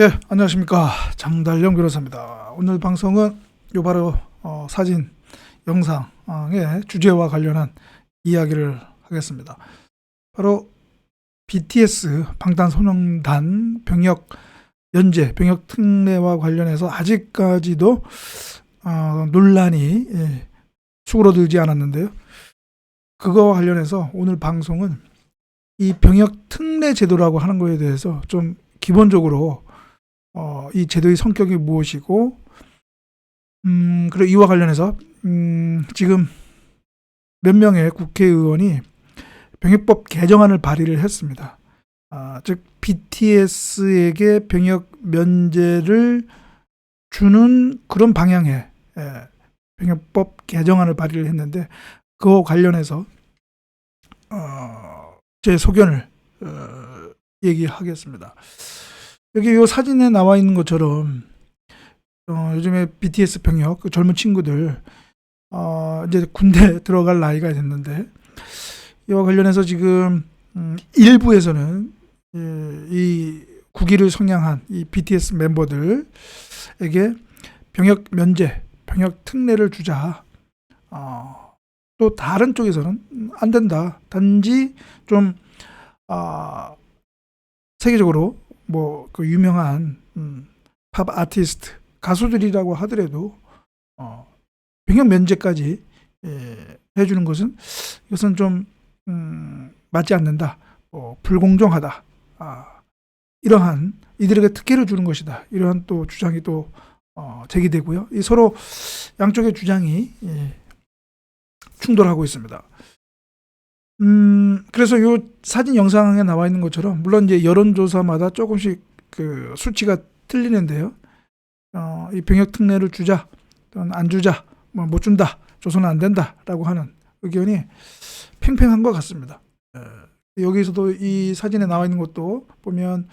예, 안녕하십니까. 장달령 변호사입니다. 오늘 방송은 요 바로 어, 사진, 영상의 주제와 관련한 이야기를 하겠습니다. 바로 BTS 방탄소년단 병역 연재, 병역 특례와 관련해서 아직까지도 어, 논란이 예, 수그러들지 않았는데요. 그거와 관련해서 오늘 방송은 이 병역 특례 제도라고 하는 거에 대해서 좀 기본적으로 어, 이 제도의 성격이 무엇이고, 음, 그리고 이와 관련해서, 음, 지금 몇 명의 국회의원이 병역법 개정안을 발의를 했습니다. 아, 즉, BTS에게 병역 면제를 주는 그런 방향의 예, 병역법 개정안을 발의를 했는데, 그와 관련해서, 어, 제 소견을, 어, 얘기하겠습니다. 여기 요 사진에 나와 있는 것처럼 어, 요즘에 BTS 병역 그 젊은 친구들 어, 이제 군대 들어갈 나이가 됐는데 이와 관련해서 지금 음, 일부에서는 예, 이 국위를 성향한 이 BTS 멤버들에게 병역 면제, 병역 특례를 주자. 어, 또 다른 쪽에서는 음, 안 된다. 단지 좀 아, 세계적으로 뭐 그 유명한 음, 팝 아티스트 가수들이라고 하더라도 어, 병역 면제까지 예, 해주는 것은 이것은 좀 음, 맞지 않는다, 어, 불공정하다. 아, 이러한 이들에게 특혜를 주는 것이다. 이러한 또 주장이 또 어, 제기되고요. 이 서로 양쪽의 주장이 예, 충돌하고 있습니다. 음, 그래서 요 사진 영상에 나와 있는 것처럼, 물론 이제 여론조사마다 조금씩 그 수치가 틀리는데요. 어, 이 병역 특례를 주자, 또는 안 주자, 뭐 못 준다, 줘서는 안 된다라고 하는 의견이 팽팽한 것 같습니다. 예. 여기서도 이 사진에 나와 있는 것도 보면,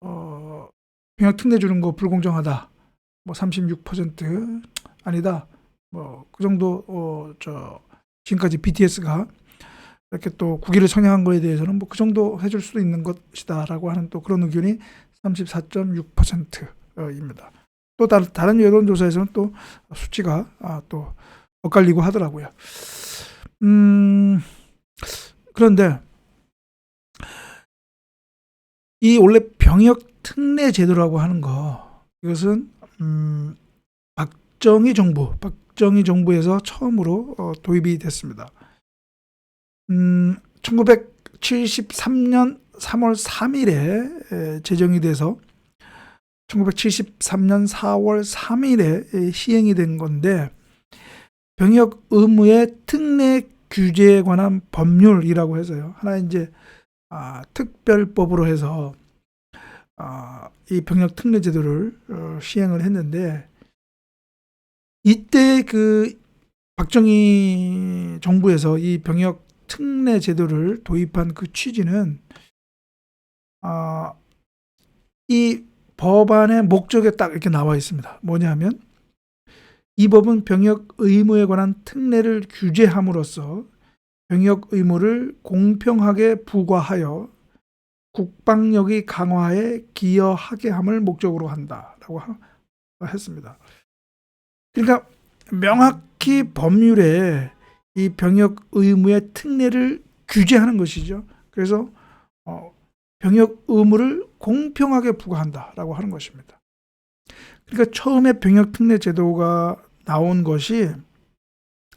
어, 병역 특례 주는 거 불공정하다. 뭐 36% 아니다. 뭐 그 정도, 어, 저, 지금까지 BTS가 이렇게 또 국위를 성향한 거에 대해서는 뭐 그 정도 해줄 수도 있는 것이다라고 하는 또 그런 의견이 34.6%입니다. 또 다른, 다른 여론조사에서는 또 수치가 아, 또 엇갈리고 하더라고요. 음, 그런데 이 원래 병역 특례 제도라고 하는 거 이것은 음, 박정희 정부, 박정희 정부에서 처음으로 어, 도입이 됐습니다. 음, 1973년 3월 3일에 제정이 돼서 1973년 4월 3일에 시행이 된 건데 병역 의무의 특례 규제에 관한 법률이라고 해서요. 하나 이제 아, 특별법으로 해서 아, 이 병역 특례 제도를 어, 시행을 했는데 이때 그 박정희 정부에서 이 병역 특례 제도를 도입한 그 취지는 아, 이 법안의 목적에 딱 이렇게 나와 있습니다. 뭐냐면 이 법은 병역 의무에 관한 특례를 규제함으로써 병역 의무를 공평하게 부과하여 국방력의 강화에 기여하게 함을 목적으로 한다라고 했습니다. 그러니까 명확히 법률에 이 병역 의무의 특례를 규제하는 것이죠. 그래서 어, 병역 의무를 공평하게 부과한다라고 하는 것입니다. 그러니까 처음에 병역 특례 제도가 나온 것이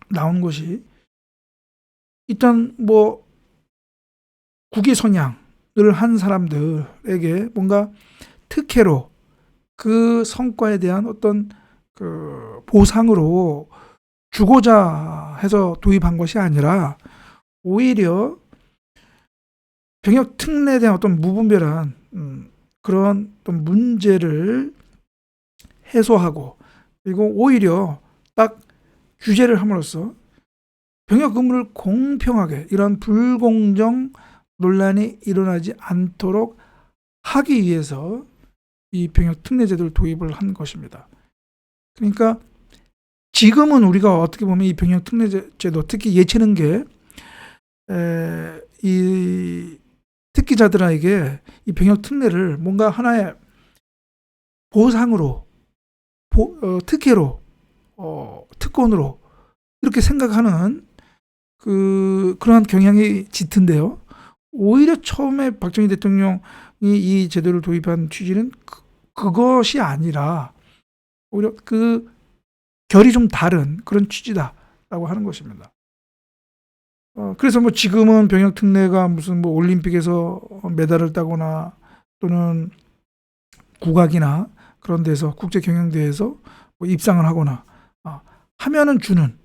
나온 것이 일단 뭐 국위 선양을 한 사람들에게 뭔가 특혜로 그 성과에 대한 어떤 그 보상으로 주고자 해서 도입한 것이 아니라 오히려 병역 특례에 대한 어떤 무분별한 음, 그런 어떤 문제를 해소하고 그리고 오히려 딱 규제를 함으로써 병역 의무를 공평하게 이런 불공정 논란이 일어나지 않도록 하기 위해서 이 병역 특례 제도를 도입을 한 것입니다. 그러니까 지금은 우리가 어떻게 보면 이 병역 특례 제도 특히 예체능계 에, 이 특기자들에게 이 병역 특례를 뭔가 하나의 보상으로 보- 어, 특혜로 어, 특권으로 이렇게 생각하는 그 그러한 경향이 짙은데요. 오히려 처음에 박정희 대통령이 이 제도를 도입한 취지는 그, 그것이 아니라 오히려 그 결이 좀 다른 그런 취지다라고 하는 것입니다. 어, 그래서 뭐 지금은 병역 특례가 무슨 뭐 올림픽에서 메달을 따거나 또는 국악이나 그런 데서 국제 경영대회에서 뭐 입상을 하거나 아, 하면은 주는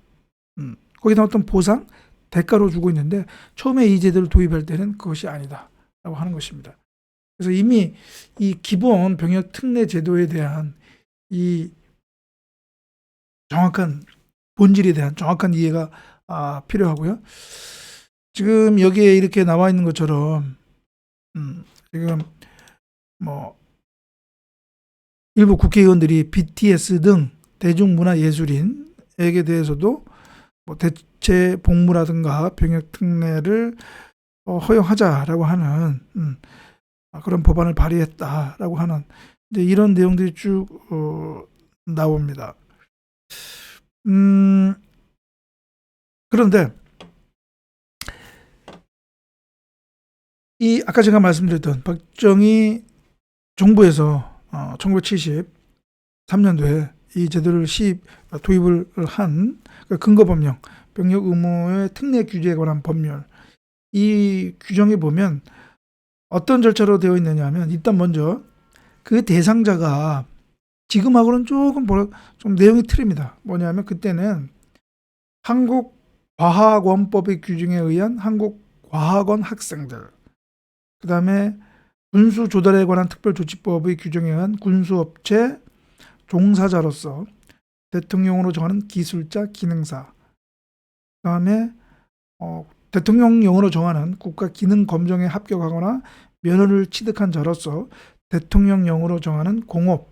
음, 거기다 어떤 보상 대가로 주고 있는데 처음에 이 제도를 도입할 때는 그것이 아니다라고 하는 것입니다. 그래서 이미 이 기본 병역 특례 제도에 대한 이 정확한 본질에 대한 정확한 이해가 아, 필요하고요. 지금 여기에 이렇게 나와 있는 것처럼 음, 지금 뭐 일부 국회의원들이 BTS 등 대중문화예술인에게 대해서도 뭐 대체 복무라든가 병역 특례를 어, 허용하자라고 하는 음, 아, 그런 법안을 발의했다라고 하는 이제 이런 내용들이 쭉 어, 나옵니다. 음, 그런데 이 아까 제가 말씀드렸던 박정희 정부에서 어, 1973년도에 이 제도를 시입 도입을 한그 근거 법령 병역 의무의 특례 규제에 관한 법률 이 규정에 보면 어떤 절차로 되어 있느냐면 일단 먼저 그 대상자가 지금하고는 조금 뭐라- 좀 내용이 틀립니다. 뭐냐면 그때는 한국 과학원법의 규정에 의한 한국 과학원 학생들 그 다음에 군수 조달에 관한 특별조치법의 규정에 의한 군수업체 종사자로서 대통령으로 정하는 기술자 기능사 그 다음에 어, 대통령령으로 정하는 국가 기능 검정에 합격하거나 면허를 취득한 자로서 대통령령으로 정하는 공업, 뭐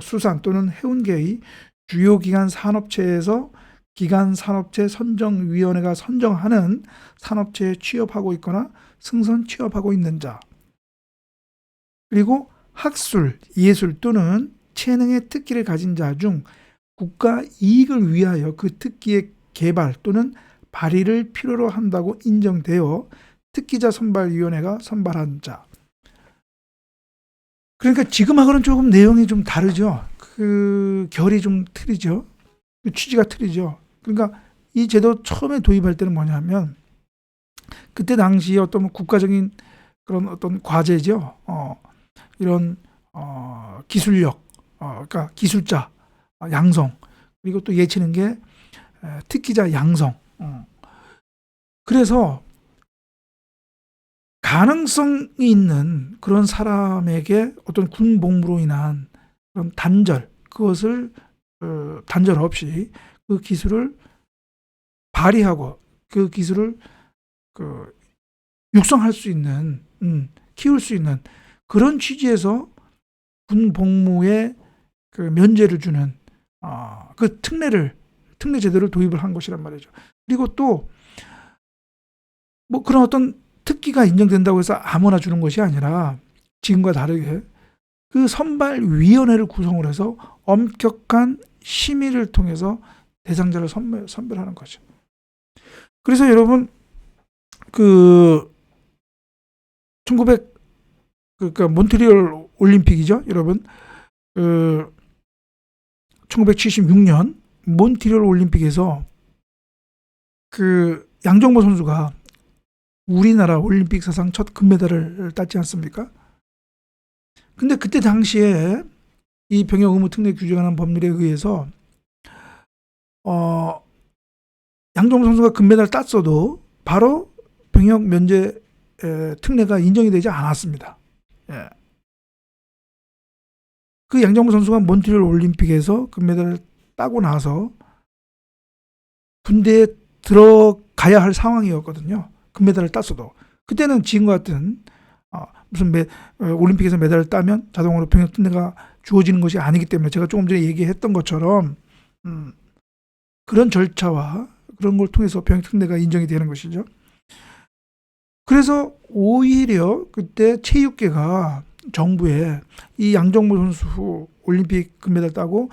수산 또는 해운계의 주요 기관 산업체에서 기관 산업체 선정위원회가 선정하는 산업체에 취업하고 있거나 승선 취업하고 있는 자 그리고 학술, 예술 또는 체능의 특기를 가진 자 중 국가 이익을 위하여 그 특기의 개발 또는 발휘를 필요로 한다고 인정되어 특기자 선발위원회가 선발한 자. 그러니까 지금하고는 조금 내용이 좀 다르죠. 그 결이 좀 틀리죠. 그 취지가 틀리죠. 그러니까 이 제도 처음에 도입할 때는 뭐냐면 그때 당시에 어떤 국가적인 그런 어떤 과제죠. 어, 이런 어, 기술력, 어, 그러니까 기술자 어, 양성 그리고 또 예치는 게 에, 특기자 양성. 어. 그래서 가능성이 있는 그런 사람에게 어떤 군 복무로 인한 그런 단절 그것을 어, 단절 없이 그 기술을 발휘하고 그 기술을 그 육성할 수 있는 음, 키울 수 있는 그런 취지에서 군 복무에 그 면제를 주는 아, 그 특례를 특례 제도를 도입을 한 것이란 말이죠. 그리고 또 뭐 그런 어떤 특기가 인정된다고 해서 아무나 주는 것이 아니라 지금과 다르게 그 선발 위원회를 구성을 해서 엄격한 심의를 통해서 대상자를 선별, 선별하는 거죠. 그래서 여러분 그 1900 그러니까 몬트리올 올림픽이죠, 여러분. 그 1976년 몬트리올 올림픽에서 그 양정모 선수가 우리나라 올림픽 사상 첫 금메달을 땄지 않습니까? 근데 그때 당시에 이 병역 의무 특례 규정하는 법률에 의해서 어 양정모 선수가 금메달 땄어도 바로 병역 면제 에, 특례가 인정이 되지 않았습니다. 예. 그 양정모 선수가 몬트리올 올림픽에서 금메달을 따고 나서 군대에 들어가야 할 상황이었거든요. 금메달을 땄어도 그때는 지금과 같은 어, 무슨 메, 어, 올림픽에서 메달을 따면 자동으로 병역 특례가 주어지는 것이 아니기 때문에 제가 조금 전에 얘기했던 것처럼 음, 그런 절차와 그런 걸 통해서 병역 특례가 인정이 되는 것이죠. 그래서 오히려 그때 체육계가 정부에 이 양정모 선수 올림픽 금메달 따고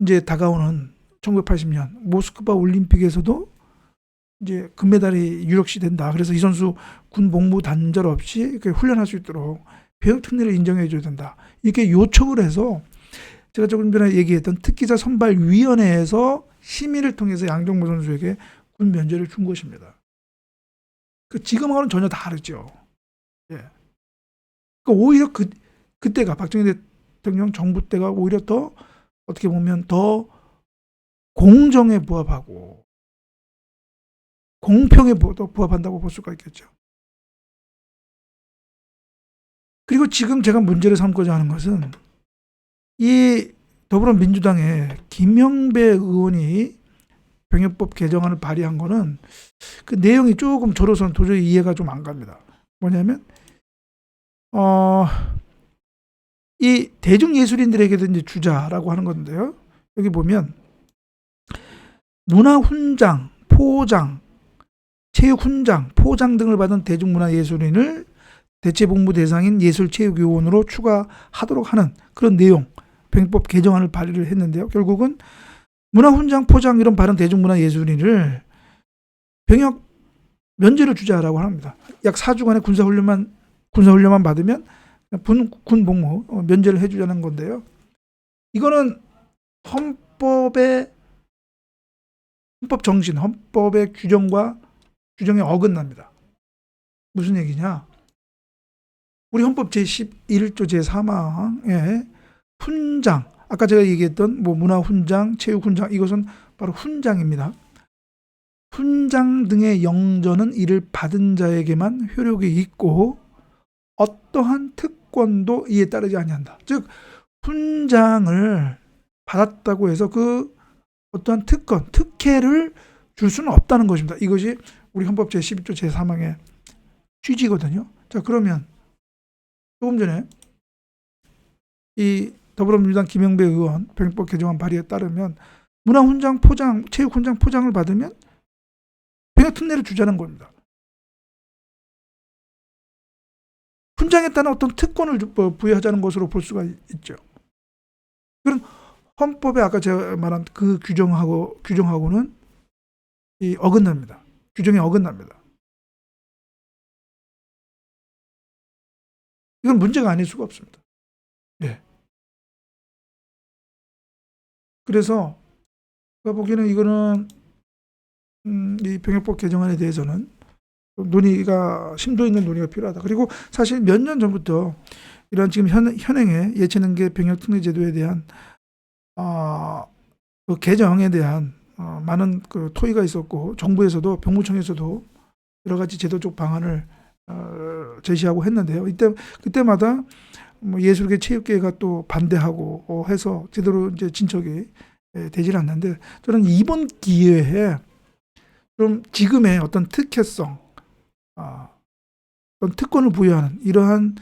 이제 다가오는 1980년 모스크바 올림픽에서도 이제 금메달이 유력시 된다. 그래서 이 선수 군 복무 단절 없이 훈련할 수 있도록 병역 특례를 인정해 줘야 된다. 이렇게 요청을 해서 제가 조금 전에 얘기했던 특기자 선발 위원회에서 심의를 통해서 양정모 선수에게 군 면제를 준 것입니다. 그 지금하고는 전혀 다르죠. 예. 그 오히려 그 그때가 박정희 대통령 정부 때가 오히려 더 어떻게 보면 더 공정에 부합하고 공평에 부합한다고 볼 수가 있겠죠. 그리고 지금 제가 문제를 삼고자 하는 것은 이 더불어민주당의 김영배 의원이 병역법 개정안을 발의한 거는 그 내용이 조금 저로서는 도저히 이해가 좀 안 갑니다. 뭐냐면 어, 이 대중 예술인들에게도 이제 주자라고 하는 건데요. 여기 보면 문화 훈장, 포장, 체육 훈장, 포장 등을 받은 대중문화예술인을 대체복무 대상인 예술체육요원으로 추가하도록 하는 그런 내용 병법 개정안을 발의를 했는데요. 결국은 문화훈장, 포장 이런 받은 대중문화예술인을 병역 면제를 주자라고 합니다. 약 4주간의 군사훈련만 군사훈련만 받으면 군, 군 복무 어, 면제를 해주자는 건데요. 이거는 헌법의 헌법 정신, 헌법의 규정과 규정에 어긋납니다. 무슨 얘기냐? 우리 헌법 제11조 제3항에 훈장, 아까 제가 얘기했던 뭐 문화 훈장, 체육 훈장 이것은 바로 훈장입니다. 훈장 등의 영전은 이를 받은 자에게만 효력이 있고 어떠한 특권도 이에 따르지 아니한다. 즉 훈장을 받았다고 해서 그 어떠한 특권, 특혜를 줄 수는 없다는 것입니다. 이것이 우리 헌법 제12조 제3항의 취지거든요. 자, 그러면 조금 전에 이 더불어민주당 김영배 의원 병법 개정안 발의에 따르면 문화훈장 포장, 체육훈장 포장을 받으면 병역 특례를 주자는 겁니다. 훈장에 따른 어떤 특권을 주- 뭐 부여하자는 것으로 볼 수가 있죠. 그런 헌법에 아까 제가 말한 그 규정하고 규정하고는 이 어긋납니다. 규정에 어긋납니다. 이건 문제가 아닐 수가 없습니다. 예. 그래서 제가 보기에는 이거는 음, 이 병역법 개정안에 대해서는 좀 논의가 심도 있는 논의가 필요하다. 그리고 사실 몇 년 전부터 이런 지금 현, 현행의 예체능계 병역 특례 제도에 대한 아, 그 개정에 대한 어, 많은 그 토의가 있었고 정부에서도 병무청에서도 여러 가지 제도적 방안을 어, 제시하고 했는데요. 이때 그때마다 뭐 예술계 체육계가 또 반대하고 어, 해서 제대로 이제 진척이 예, 되질 않는데 저는 이번 기회에 좀 지금의 어떤 특혜성, 아, 어떤 특권을 부여하는 이러한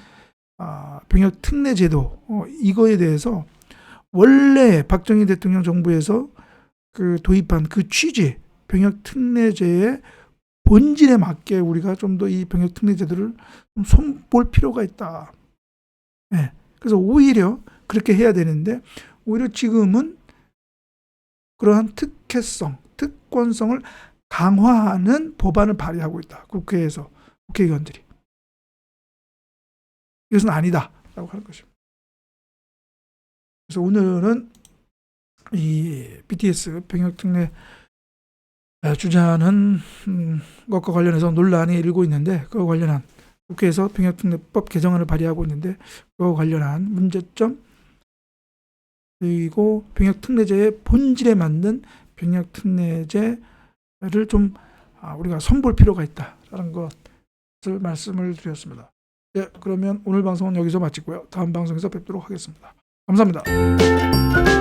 아, 병역 특례 제도 어, 이거에 대해서 원래 박정희 대통령 정부에서 그 도입한 그 취지 병역 특례제의 본질에 맞게 우리가 좀 더 이 병역 특례 제도를 좀 손볼 필요가 있다. 예. 그래서 오히려 그렇게 해야 되는데 오히려 지금은 그러한 특혜성, 특권성을 강화하는 법안을 발의하고 있다. 국회에서 국회의원들이 이것은 아니다라고 하는 것입니다. 그래서 오늘은 이 BTS 병역 특례 주자는 음, 것과 관련해서 논란이 일고 있는데 그와 관련한 국회에서 병역특례법 개정안을 발의하고 있는데 그와 관련한 문제점 그리고 병역특례제의 본질에 맞는 병역특례제를 좀 아, 우리가 선볼 필요가 있다라는 것을 말씀을 드렸습니다. 네, 그러면 오늘 방송은 여기서 마치고요. 다음 방송에서 뵙도록 하겠습니다. 감사합니다.